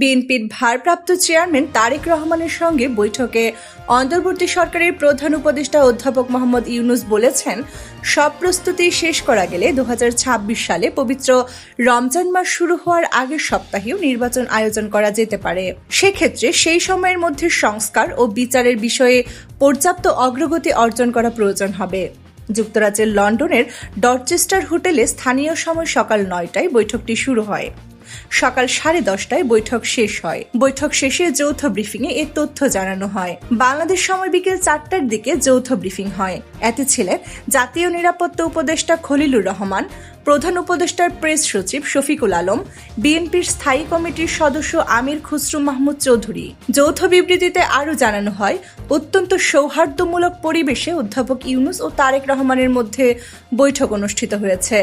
বিএনপির ভারপ্রাপ্ত চেয়ারম্যান তারেক রহমানের সঙ্গে বৈঠকে অন্তর্বর্তী সরকারের প্রধান উপদেষ্টা অধ্যাপক মোহাম্মদ ইউনুস বলেছেন, সব প্রস্তুতি শেষ করা গেলে দু হাজার ছাব্বিশ সালে পবিত্র রমজান মাস শুরু হওয়ার আগের সপ্তাহেও নির্বাচন আয়োজন করা যেতে পারে। সেক্ষেত্রে সেই সময়ের মধ্যে সংস্কার ও বিচারের বিষয়ে পর্যাপ্ত অগ্রগতি অর্জন করা প্রয়োজন হবে। যুক্তরাজ্যের লন্ডনের ডরচেস্টার হোটেলে স্থানীয় সময় সকাল নয়টায় বৈঠকটি শুরু হয়। সকাল সাড়ে দশটায় বৈঠক শেষ হয়। বৈঠক শেষে যৌথ ব্রিফিংয়ে এ তথ্য জানানো হয়। বাংলাদেশ সময় বিকেল চারটার দিকে যৌথ ব্রিফিং হয়। এতে ছিলেন জাতীয় নিরাপত্তা উপদেষ্টা খলিলুর রহমান, প্রধান উপদেষ্টার প্রেস সচিব শফিকুল আলম, বিএনপির স্থায়ী কমিটির সদস্য আমির খুসরু মাহমুদ চৌধুরী। যৌথ বিবৃতিতে আরও জানানো হয়, অত্যন্ত সৌহার্দ্যমূলক পরিবেশে অধ্যাপক ইউনুস ও তারেক রহমানের মধ্যে বৈঠক অনুষ্ঠিত হয়েছে।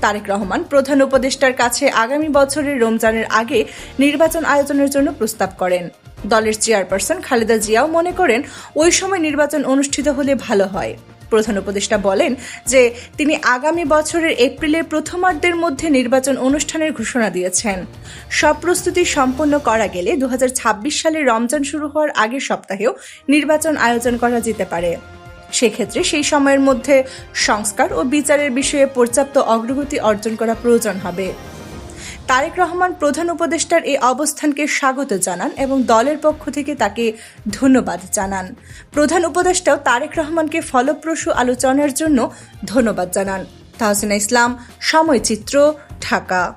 তারেক রহমান প্রধান উপদেষ্টার কাছে আগামী বছরের রমজানের আগে নির্বাচন আয়োজনের জন্য প্রস্তাব করেন। দলের চেয়ারপারসন খালেদা জিয়াও মনে করেন, ওই সময় নির্বাচন অনুষ্ঠিত হলে ভালো হয়। প্রধান উপদেষ্টা বলেন যে, তিনি আগামী বছরের এপ্রিলের প্রথমার্ধের মধ্যে নির্বাচন অনুষ্ঠানের ঘোষণা দিয়েছেন। সব প্রস্তুতি সম্পন্ন করা গেলে দু হাজার ছাব্বিশ সালে রমজান শুরু হওয়ার আগের সপ্তাহেও নির্বাচন আয়োজন করা যেতে পারে। সেক্ষেত্রে সেই সময়ের মধ্যে সংস্কার ও বিচারের বিষয়ে পর্যাপ্ত অগ্রগতি অর্জন করা প্রয়োজন হবে। তারেক রহমান প্রধান উপদেষ্টার এই অবস্থানকে স্বাগত জানান এবং দলের পক্ষ থেকে তাকে ধন্যবাদ জানান। প্রধান উপদেষ্টাও তারেক রহমানকে ফলপ্রসূ আলোচনার জন্য ধন্যবাদ জানান। তাহসিনা ইসলাম সময়চিত্র ঢাকা।